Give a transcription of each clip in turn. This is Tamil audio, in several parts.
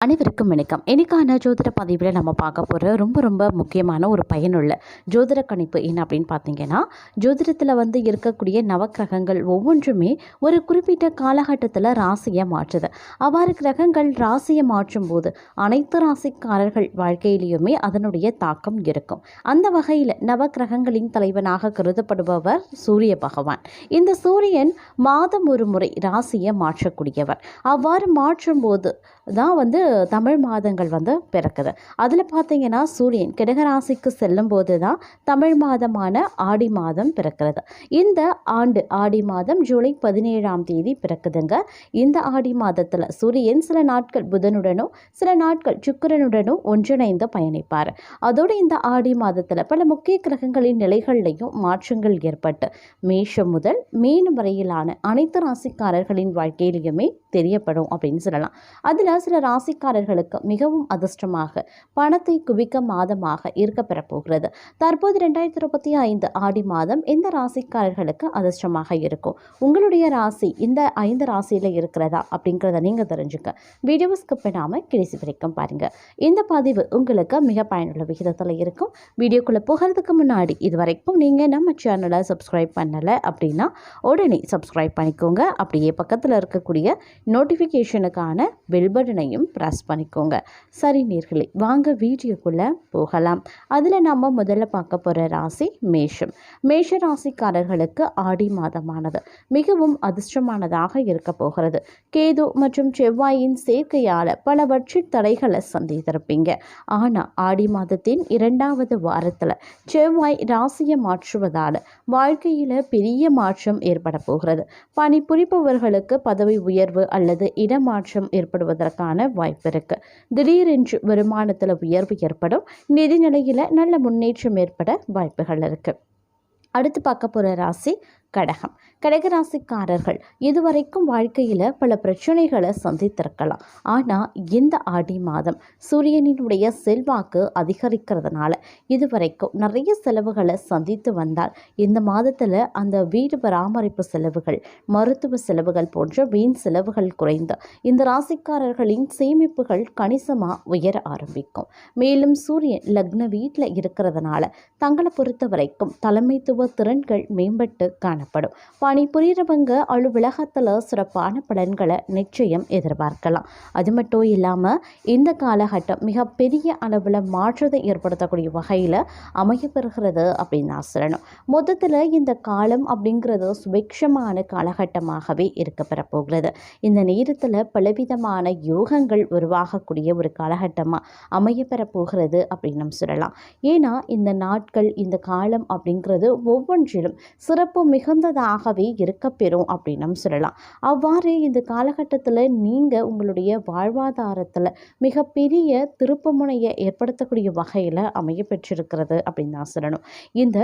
அனைவருக்கும் வணக்கம். எனக்கான ஜோதிட பதிவில் நம்ம பார்க்க போகிற ரொம்ப ரொம்ப முக்கியமான ஒரு பயனுள்ள ஜோதிட கணிப்பு என்ன அப்படின்னு பார்த்தீங்கன்னா ஜோதிடத்தில் வந்து இருக்கக்கூடிய நவக்கிரகங்கள் ஒவ்வொன்றுமே ஒரு குறிப்பிட்ட காலகட்டத்தில் ராசியை மாற்றுது. அவ்வாறு கிரகங்கள் ராசியை மாற்றும் போது அனைத்து ராசிக்காரர்கள் வாழ்க்கையிலையுமே அதனுடைய தாக்கம் இருக்கும். அந்த வகையில் நவக்கிரகங்களின் தலைவனாக கருதப்படுபவர் சூரிய பகவான். இந்த சூரியன் மாதம் ஒரு முறை ராசியை மாற்றக்கூடியவர். அவ்வாறு மாற்றும் போது தான் வந்து தமிழ் மாதங்கள் வந்து பிறக்குது. அதில் பார்த்தீங்கன்னா சூரியன் கிடகராசிக்கு செல்லும் போது தான் தமிழ் மாதமான ஆடி மாதம் பிறக்கிறது. இந்த ஆண்டு ஆடி மாதம் ஜூலை பதினேழாம் தேதி பிறக்குதுங்க. இந்த ஆடி மாதத்தில் சூரியன் சில நாட்கள் புதனுடனும் சில நாட்கள் சுக்கிரனுடனும் ஒன்றிணைந்து பயணிப்பார். அதோடு இந்த ஆடி மாதத்தில் பல முக்கிய கிரகங்களின் நிலைகள்லையும் மாற்றங்கள் ஏற்பட்டு மேஷம் முதல் மீன் வரையிலான அனைத்து ராசிக்காரர்களின் வாழ்க்கையிலையுமே தெரியப்படும் அப்படின்னு சொல்லலாம். அதில் சில ராசிக்காரர்களுக்கு மிகவும் அதிர்ஷ்டமாக பணத்தை குவிக்க மாதமாக இருக்க பெறப்போகிறது. தற்போது ரெண்டாயிரத்தி இருபத்தி ஐந்து ஆடி மாதம் இந்த ராசிக்காரர்களுக்கு அதிர்ஷ்டமாக இருக்கும்? உங்களுடைய ராசி இந்த ஐந்து ராசியில் இருக்கிறதா அப்படிங்கிறத நீங்கள் தெரிஞ்சுக்க. வீடியோஸ்க்கு ஸ்கிப் பண்ணாமல் கடைசி வரைக்கும் பாருங்கள் இந்த பதிவு உங்களுக்கு மிக பயனுள்ள விகிதத்தில் இருக்கும். வீடியோக்குள்ளே போகிறதுக்கு முன்னாடி இது வரைக்கும் நீங்கள் நம்ம சேனலை சப்ஸ்கிரைப் பண்ணலை அப்படின்னா உடனே சப்ஸ்கிரைப் பண்ணிக்கோங்க. அப்படியே பக்கத்தில் இருக்கக்கூடிய நோட்டிஃபிகேஷனுக்கான பெல் பட்டனையும் ப்ரெஸ் பண்ணிக்கோங்க. சரி நேர்களே வாங்க வீடியோக்குள்ளே போகலாம். அதில் நம்ம முதல்ல பார்க்க போகிற ராசி மேஷம். மேஷ ராசிக்காரர்களுக்கு ஆடி மாதமானது. மிகவும் அதிர்ஷ்டமானதாக இருக்க போகிறது. கேது மற்றும் செவ்வாயின் சேர்க்கையால் பல வற்றி தடைகளை சந்தித்திருப்பீங்க. ஆனால் ஆடி மாதத்தின் இரண்டாவது வாரத்தில் செவ்வாய் ராசியை மாற்றுவதால் வாழ்க்கையில் பெரிய மாற்றம் ஏற்பட போகிறது. பணிபுரிப்பவர்களுக்கு பதவி உயர்வு அல்லது இடமாற்றம் ஏற்படுவதற்கான வாய்ப்பு இருக்கு. திடீரென்று வருமானத்தில் உயர்வு ஏற்படும். நிதிநிலையில் நல்ல முன்னேற்றம் ஏற்பட வாய்ப்புகள் இருக்கு. அடுத்து பார்க்க போகிற ராசி கடகம். கடகராசிக்காரர்கள் இதுவரைக்கும் வாழ்க்கையில் பல பிரச்சனைகளை சந்தித்திருக்கலாம். ஆனால் இந்த ஆடி மாதம் சூரியனினுடைய செல்வாக்கு அதிகரிக்கிறதுனால இதுவரைக்கும் நிறைய செலவுகளை சந்தித்து வந்தால் இந்த மாதத்தில் அந்த வீடு பராமரிப்பு செலவுகள் மருத்துவ செலவுகள் போன்ற வீண் செலவுகள் குறைந்து இந்த ராசிக்காரர்களின் சேமிப்புகள் கணிசமாக உயர ஆரம்பிக்கும். மேலும் சூரியன் லக்ன வீட்டில் இருக்கிறதுனால தங்களை பொறுத்த வரைக்கும் தலைமைத்துவ திறன்கள் மேம்பட்டு காணப்படும். பணிபுரியறவங்க அலுவலகத்தில் சிறப்பான பலன்களை நிச்சயம் எதிர்பார்க்கலாம். அது மட்டும் இல்லாமல் இந்த காலகட்டம் மிகப்பெரிய அளவில் மாற்றத்தை ஏற்படுத்தக்கூடிய வகையில் அமையப்பெறுகிறது அப்படின்னு நான் சொல்லணும். மொத்தத்தில் இந்த காலம் அப்படிங்கிறது சுபிக்ஷமான காலகட்டமாகவே இருக்க பெறப்போகிறது. இந்த நேரத்தில் பலவிதமான யோகங்கள் உருவாகக்கூடிய ஒரு காலகட்டமாக அமையப்பெறப் போகிறது அப்படின்னு நம்ம சொல்லலாம். ஏன்னா இந்த நாட்கள் இந்த காலம் அப்படிங்கிறது ஒவ்வொன்றிலும் சிறப்பு மிக மிகுந்ததாகவே இருக்கப்பெறும் அப்படின்னு நம்ம சொல்லலாம். அவ்வாறு இந்த காலகட்டத்தில் நீங்கள் உங்களுடைய வாழ்வாதாரத்தில் மிகப்பெரிய திருப்பமுனையை ஏற்படுத்தக்கூடிய வகையில் அமைய பெற்றிருக்கிறது அப்படின்னு தான் சொல்லணும். இந்த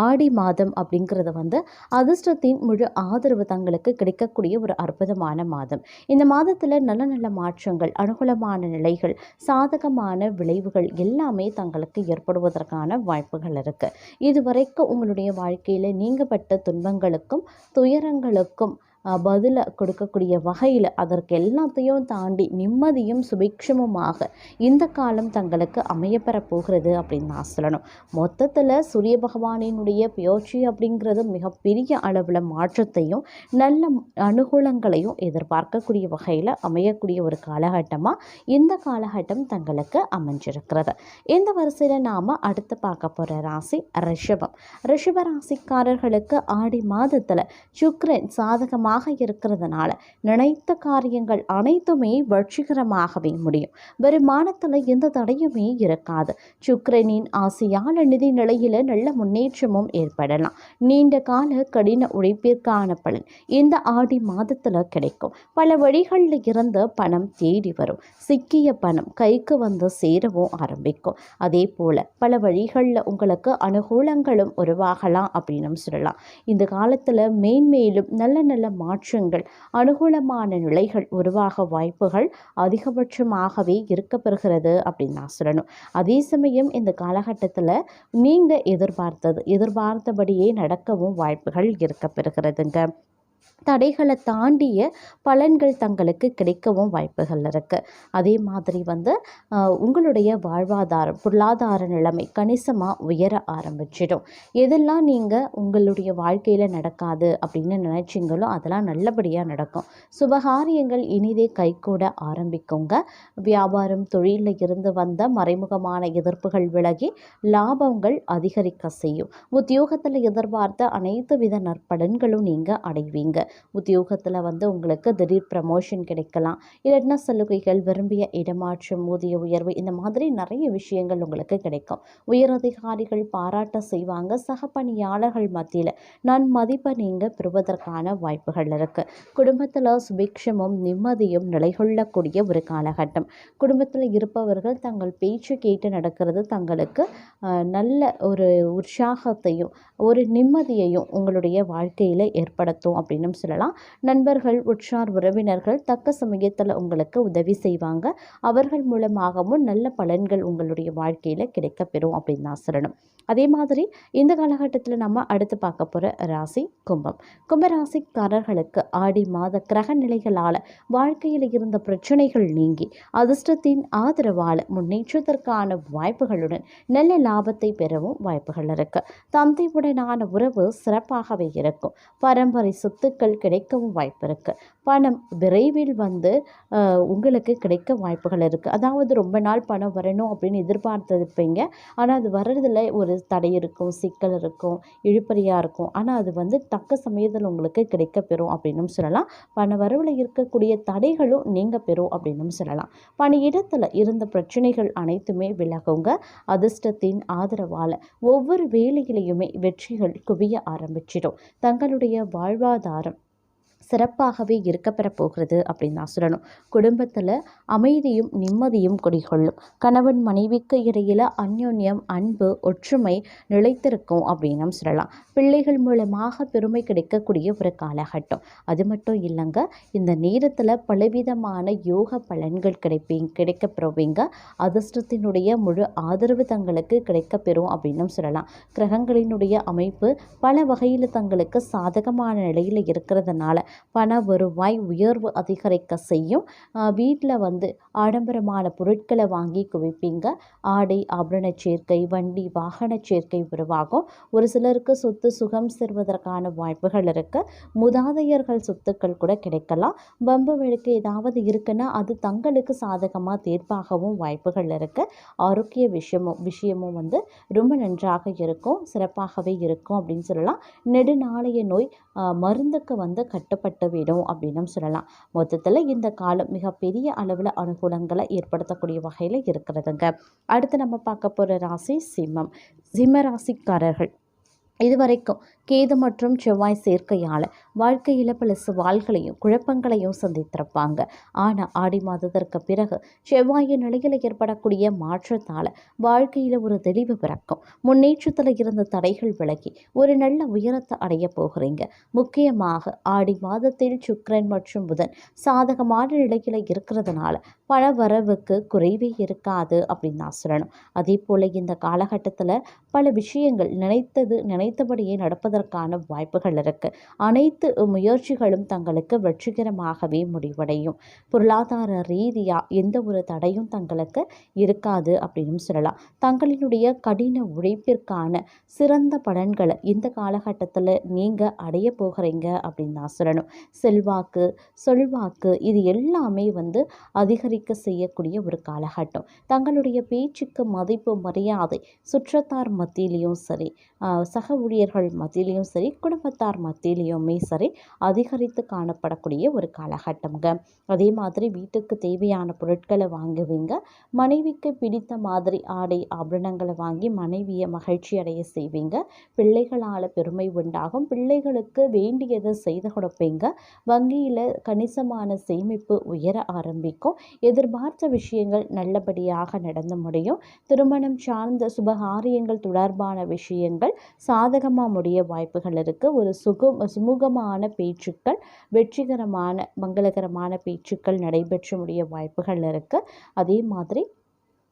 ஆடி மாதம் அப்படிங்கிறது வந்து அதிர்ஷ்டத்தின் முழு ஆதரவு தங்களுக்கு கிடைக்கக்கூடிய ஒரு அற்புதமான மாதம். இந்த மாதத்தில் நல்ல நல்ல மாற்றங்கள் அனுகூலமான நிலைகள் சாதகமான விளைவுகள் எல்லாமே தங்களுக்கு ஏற்படுவதற்கான வாய்ப்புகள் இருக்குது இதுவரைக்கும் உங்களுடைய வாழ்க்கையில் நீங்கப்பட்ட துன்பங்களுக்கும் துயரங்களுக்கும் பதிலை கொடுக்கக்கூடிய வகையில் அதற்கு எல்லாத்தையும் தாண்டி நிம்மதியும் சுபிக்ஷமுமாக இந்த காலம் தங்களுக்கு அமையப்பெறப் போகிறது அப்படின்னு நான் சொல்லணும். மொத்தத்தில் சூரிய பகவானினுடைய பெயர்ச்சி அப்படிங்கிறது மிகப்பெரிய அளவில் மாற்றத்தையும் நல்ல அனுகூலங்களையும் எதிர்பார்க்கக்கூடிய வகையில் அமையக்கூடிய ஒரு காலகட்டமாக இந்த காலகட்டம் தங்களுக்கு அமைஞ்சிருக்கிறது. இந்த வரிசையில் நாம் அடுத்து பார்க்க போகிற ராசி ரிஷபம். ரிஷப ராசிக்காரர்களுக்கு ஆடி மாதத்தில் சுக்ரன் சாதகமாக இருக்கிறதுனால நினைத்த காரியங்கள் அனைத்துமே வெற்றிகரமாகவே முடியும். வருமானத்தில் எந்த தடையுமே இருக்காது. சுக்கரனின் ஆசையால் நிதி நிலையில் நல்ல முன்னேற்றமும் ஏற்படலாம். நீண்ட கால கடின உழைப்பிற்கான பலன் இந்த ஆடி மாதத்தில் கிடைக்கும். பல வழிகளில் இருந்து பணம் தேடி வரும். சிக்கிய பணம் கைக்கு வந்து சேரவும் ஆரம்பிக்கும். அதே போல் பல வழிகளில் உங்களுக்கு அனுகூலங்களும் உருவாகலாம் அப்படின்னு சொல்லலாம். இந்த காலத்தில் மேன்மேலும் நல்ல நல்ல மாற்றங்கள் அனுகூலமான நிலைகள் உருவாக வாய்ப்புகள் அதிகபட்சமாகவே இருக்கப்பெறுகிறது அப்படின்னு நான் சொல்லணும். அதே சமயம் இந்த காலகட்டத்தில் நீங்கள் எதிர்பார்த்தது எதிர்பார்த்தபடியே நடக்கவும் வாய்ப்புகள் இருக்கப்பெறுகிறதுங்க. தடைகளை தாண்டிய பலன்கள் தங்களுக்கு கிடைக்கவும் வாய்ப்புகள் இருக்குது அதே மாதிரி வந்து உங்களுடைய வாழ்வாதாரம் பொருளாதார நிலைமை கணிசமாக உயர ஆரம்பிச்சிடும். எதெல்லாம் நீங்கள் உங்களுடைய வாழ்க்கையில் நடக்காது அப்படின்னு நினச்சிங்களோ அதெல்லாம் நல்லபடியாக நடக்கும். சுபகாரியங்கள் இனிதே கைகூட ஆரம்பிக்குங்க. வியாபாரம் தொழிலில் இருந்து வந்த மறைமுகமான எதிர்ப்புகள் விலகி லாபங்கள் அதிகரிக்க செய்யும். உத்தியோகத்தில் எதிர்பார்த்த அனைத்து வித நற்பலன்களும் நீங்கள் அடைவீங்க. உத்தியோகத்தில் வந்து உங்களுக்கு திடீர் ப்ரமோஷன் கிடைக்கலாம். இல்லைன்னா சலுகைகள் விரும்பிய இடமாற்றம் ஊதிய உயர்வு இந்த மாதிரி நிறைய விஷயங்கள் உங்களுக்கு கிடைக்கும். உயரதிகாரிகள் பாராட்ட செய்வாங்க. சக பணியாளர்கள் மத்தியில் நான் மதிப்பை நீங்கள் பெறுவதற்கான வாய்ப்புகள் இருக்குது குடும்பத்தில் சுபிக்ஷமும் நிம்மதியும் நிலைகொள்ளக்கூடிய ஒரு காலகட்டம். குடும்பத்தில் இருப்பவர்கள் தங்கள் பேச்சு கேட்டு நடக்கிறது தங்களுக்கு நல்ல ஒரு உற்சாகத்தையும் ஒரு நிம்மதியையும் உங்களுடைய வாழ்க்கையில் ஏற்படுத்தும் அப்படின்னு சொல்லலாம். நண்பர்கள் உற்றார் உறவினர்கள் தக்க சமயத்தில் உங்களுக்கு உதவி செய்வாங்க. அவர்கள் மூலமாகவும் நல்ல பலன்கள் உங்களுடைய வாழ்க்கையில் கிடைக்கப்பெறும் அப்படின்னு தான் சொல்லணும். அதே மாதிரி இந்த காலகட்டத்தில் நம்ம அடுத்து பார்க்க போகிற ராசி கும்பம். கும்பராசிக்காரர்களுக்கு ஆடி மாத கிரக நிலைகளால் வாழ்க்கையில் இருந்த பிரச்சனைகள் நீங்கி அதிர்ஷ்டத்தின் ஆதரவால் முன்னேற்றத்திற்கான வாய்ப்புகளுடன் நல்ல லாபத்தை பெறவும் வாய்ப்புகள் இருக்கு. தந்தையுடனான உறவு சிறப்பாகவே இருக்கும். பரம்பரை சொத்துக்கள் கிடைக்கவும் வாய்ப்பு இருக்கு. பணம் விரைவில் வந்து உங்களுக்கு கிடைக்க வாய்ப்புகள் இருக்குது அதாவது ரொம்ப நாள் பணம் வரணும் அப்படின்னு எதிர்பார்த்துருப்பீங்க. ஆனால் அது வர்றதில் ஒரு தடை இருக்கும் சிக்கல் இருக்கும் இழுப்பறியாக இருக்கும். ஆனால் அது வந்து தக்க சமயத்தில் உங்களுக்கு கிடைக்க பெறும் அப்படின்னும் சொல்லலாம். பண வரவில் இருக்கக்கூடிய தடைகளும் நீங்க பெறும் அப்படின்னும் சொல்லலாம். பணியிடத்தில் இருந்த பிரச்சனைகள் அனைத்துமே விலகுங்க. அதிர்ஷ்டத்தின் ஆதரவால் ஒவ்வொரு வேலையிலையுமே வெற்றிகள் குவிய ஆரம்பிச்சிடும். தங்களுடைய வாழ்வாதாரம் சிறப்பாகவே இருக்கப்பெற போகிறது அப்படின்னு தான் சொல்லணும். குடும்பத்தில் அமைதியும் நிம்மதியும் குடிகொள்ளும். கணவன் மனைவிக்கு இடையில் அந்யோன்யம் அன்பு ஒற்றுமை நிலைத்திருக்கும் அப்படின்னு சொல்லலாம். பிள்ளைகள் மூலமாக பெருமை கிடைக்கக்கூடிய ஒரு காலகட்டம். அது மட்டும் இல்லைங்க இந்த நேரத்தில் பலவிதமான யோக பலன்கள் கிடைப்பீங்க கிடைக்கப்பெறுவீங்க அதிர்ஷ்டத்தினுடைய முழு ஆதரவு தங்களுக்கு கிடைக்கப்பெறும் அப்படின்னும் சொல்லலாம். கிரகங்களினுடைய அமைப்பு பல வகையில் தங்களுக்கு சாதகமான நிலையில் இருக்கிறதுனால பண வருவாய் உயர்வு அதிகரிக்க செய்யும். வீட்டில் வந்து ஆடம்பரமான பொருட்களை வாங்கி குவிப்பீங்க. ஆடை ஆபரண சேர்க்கை வண்டி வாகன சேர்க்கை உருவாகும். ஒரு சிலருக்கு சொத்து சுகம் சேர்வதற்கான வாய்ப்புகள் இருக்கு. முதாதையர்கள் சொத்துக்கள் கூட கிடைக்கலாம். பம்பு விளக்கு ஏதாவது இருக்குன்னா அது தங்களுக்கு சாதகமாக தீர்ப்பாகவும் வாய்ப்புகள் இருக்கு. ஆரோக்கிய விஷயமும் விஷயமும் வந்து ரொம்ப நன்றாக இருக்கும் சிறப்பாகவே இருக்கும் அப்படின்னு சொல்லலாம். நெடுநாளைய நோய் மருந்துக்கு வந்து கட்டுப்பட விடும் அப்படின்னும் சொல்லலாம். மொத்தத்தில் இந்த காலம் மிகப்பெரிய அளவில் அனுகூலங்களை ஏற்படுத்தக்கூடிய வகையில் இருக்கிறதுங்க. அடுத்து நம்ம பார்க்க போகிற ராசி சிம்மம். சிம்ம ராசிக்காரர்கள். இதுவரைக்கும் கேது மற்றும் செவ்வாய் சேர்க்கையால் வாழ்க்கையில் பல சவால்களையும் குழப்பங்களையும் சந்தித்திருப்பாங்க. ஆனால் ஆடி மாதத்திற்கு பிறகு செவ்வாயின் நிலையில் ஏற்படக்கூடிய மாற்றத்தால் வாழ்க்கையில் ஒரு தெளிவு பிறக்கும். முன்னேற்றத்தில் இருந்த தடைகள் விலகி ஒரு நல்ல உயரத்தை அடைய போகிறீங்க. முக்கியமாக ஆடி மாதத்தில் சுக்ரன் மற்றும் புதன் சாதகமான நிலையில் இருக்கிறதுனால பண வரவுக்கு குறைவே இருக்காது அப்படின்னு நான் சொல்லணும். அதே போல் இந்த காலகட்டத்தில் பல விஷயங்கள் நினைத்தது நினை நினைத்தபடியே நடப்பதற்கான வாய்ப்புகள் இருக்கு. அனைத்து முயற்சிகளும் தங்களுக்கு வெற்றிகரமாகவே முடிவடையும். பொருளாதார ரீதியாக எந்த ஒரு தடையும் தங்களுக்கு இருக்காது அப்படின்னு சொல்லலாம். தங்களினுடைய கடின உழைப்பிற்கான சிறந்த பலன்களை இந்த காலகட்டத்தில் நீங்கள் அடைய போகிறீங்க அப்படின்னு தான் சொல்லணும். செல்வாக்கு சொல்வாக்கு இது எல்லாமே வந்து அதிகரிக்க செய்யக்கூடிய ஒரு காலகட்டம். தங்களுடைய பேச்சுக்கு மதிப்பு மரியாதை சுற்றத்தார் மத்தியிலையும் சரி சக சக ஊழியர்கள் மத்தியிலையும் சரி குடும்பத்தார் மத்தியிலையுமே சரி அதிகரித்து காணப்படக்கூடிய ஒரு காலகட்டம்ங்க. அதே மாதிரி வீட்டுக்கு தேவையான பொருட்களை வாங்குவீங்க. மனைவிக்கு பிடித்த மாதிரி ஆடை ஆபரணங்களை வாங்கி மனைவியை மகிழ்ச்சி அடைய செய்வீங்க. பிள்ளைகளால் பெருமை உண்டாகும். பிள்ளைகளுக்கு வேண்டியதை செய்து கொடுப்பீங்க. வங்கியில் கணிசமான சேமிப்பு உயர ஆரம்பிக்கும். எதிர்பார்த்த விஷயங்கள் நல்லபடியாக நடந்து முடியும். திருமணம் சார்ந்த சுபகாரியங்கள் தொடர்பான விஷயங்கள் சாதகமாக முடிய வாய்ப்புகள் இருக்குது ஒரு சுகம் சுமூகமான பேச்சுக்கள் வெற்றிகரமான மங்களகரமான பேச்சுக்கள் நடைபெற்று முடிய வாய்ப்புகள் இருக்குது அதே மாதிரி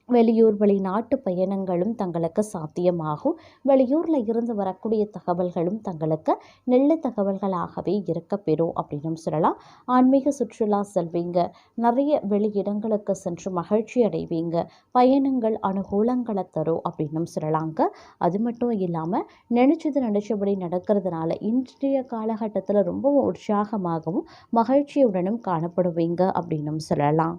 வெளியூர் வெளிநாட்டு பயணங்களும் தங்களுக்கு சாத்தியமாகும். வெளியூரில் இருந்து வரக்கூடிய தகவல்களும் தங்களுக்கு நல்ல தகவல்களாகவே இருக்கப்பெறும் அப்படின்னு சொல்லலாம். ஆன்மீக சுற்றுலா செல்வீங்க. நிறைய வெளியிடங்களுக்கு சென்று மகிழ்ச்சி அடைவீங்க. பயணங்கள் அனுகூலங்களை தரும் அப்படின்னு சொல்லலாங்க. அது மட்டும் இல்லாமல் நினச்சது நினச்சபடி நடக்கிறதுனால இன்றைய காலகட்டத்தில் ரொம்பவும் உற்சாகமாகவும் மகிழ்ச்சியுடனும் காணப்படுவீங்க அப்படின்னும் சொல்லலாம்.